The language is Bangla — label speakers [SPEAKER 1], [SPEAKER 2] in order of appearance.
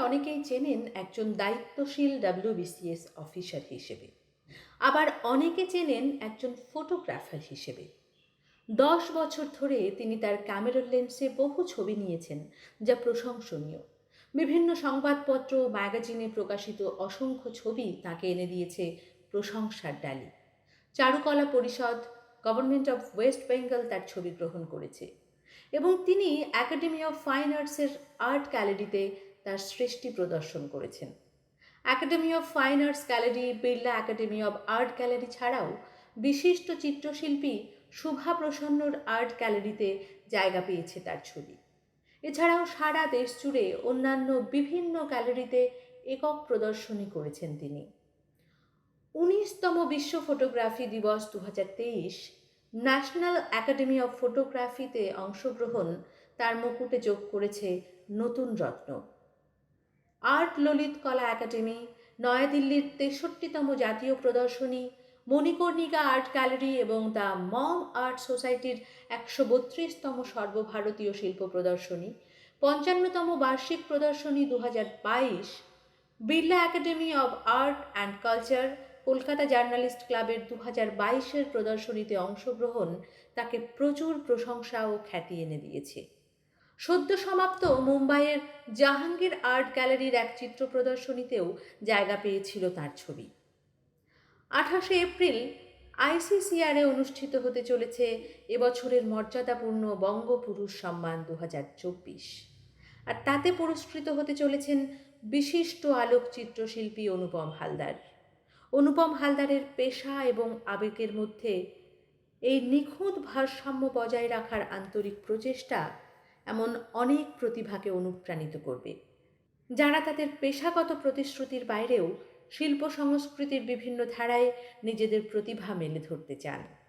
[SPEAKER 1] অনেকেই চেনেন একজন দায়িত্বশীল ডাব্লিউবিসিএস অফিসার হিসেবে। আবার অনেকে চেনেন একজন ফটোগ্রাফার হিসেবে। দশ বছর ধরে তিনি তার ক্যামেরার লেন্সে বহু ছবি নিয়েছেন যা প্রশংসনীয়। বিভিন্ন সংবাদপত্র ম্যাগাজিনে প্রকাশিত অসংখ্য ছবি তাকে এনে দিয়েছে প্রশংসার ডালি। চারুকলা পরিষদ, গভর্নমেন্ট অফ ওয়েস্ট বেঙ্গল তার ছবি গ্রহণ করেছে। এবং তিনি একাডেমি অফ ফাইন আর্টসের আর্ট গ্যালারিতে তার সৃষ্টি প্রদর্শন করেছেন। Academy of fine arts gallery Birla academy of art gallery ছাড়াও বিশিষ্ট চিত্রশিল্পী শুভা প্রসন্নর আর্ট গ্যালারিতে জায়গা পেয়েছে তার ছবি। এছাড়াও সারা দেশ জুড়ে অন্যান্য বিভিন্ন গ্যালারিতে একক প্রদর্শনী করেছেন তিনি। উনিশতম বিশ্ব ফটোগ্রাফি দিবস দু ন্যাশনাল একাডেমি অফ ফটোগ্রাফিতে অংশগ্রহণ তার মুকুটে যোগ করেছে নতুন রত্ন। আর্ট ললিত কলা একাডেমি, নয়াদিল্লির তেষট্টিতম জাতীয় প্রদর্শনী, মণিকর্ণিকা আর্ট গ্যালারি এবং দ্য মম আর্ট সোসাইটির একশো বত্রিশতম সর্বভারতীয় শিল্প প্রদর্শনী, পঞ্চান্নতম বার্ষিক প্রদর্শনী দু হাজার বাইশ, Birla academy of art and culture, Kolkata journalist ক্লাবের দু হাজার বাইশের প্রদর্শনীতে অংশগ্রহণ তাকে প্রচুর প্রশংসা ও খ্যাতি এনে দিয়েছে। সদ্য সমাপ্ত মুম্বাইয়ের জাহাঙ্গীর আর্ট গ্যালারির এক চিত্র প্রদর্শনীতেও জায়গা পেয়েছিল তার ছবি। আঠাশে এপ্রিল আইসিসিআরে অনুষ্ঠিত হতে চলেছে এবছরের মর্যাদাপূর্ণ বঙ্গপুরুষ সম্মান দু হাজার চব্বিশ। আর তাতে পুরস্কৃত হতে চলেছেন বিশিষ্ট আলোকচিত্রশিল্পী অনুপম হালদার। অনুপম হালদারের পেশা এবং আবেগের মধ্যে এই নিখুঁত ভারসাম্য বজায় রাখার আন্তরিক প্রচেষ্টা এমন অনেক প্রতিভাকে অনুপ্রাণিত করবে। যারা তাদের পেশাগত প্রতিশ্রুতির বাইরেও শিল্প সংস্কৃতির বিভিন্ন ধারায় নিজেদের প্রতিভা মেলে ধরতে চান।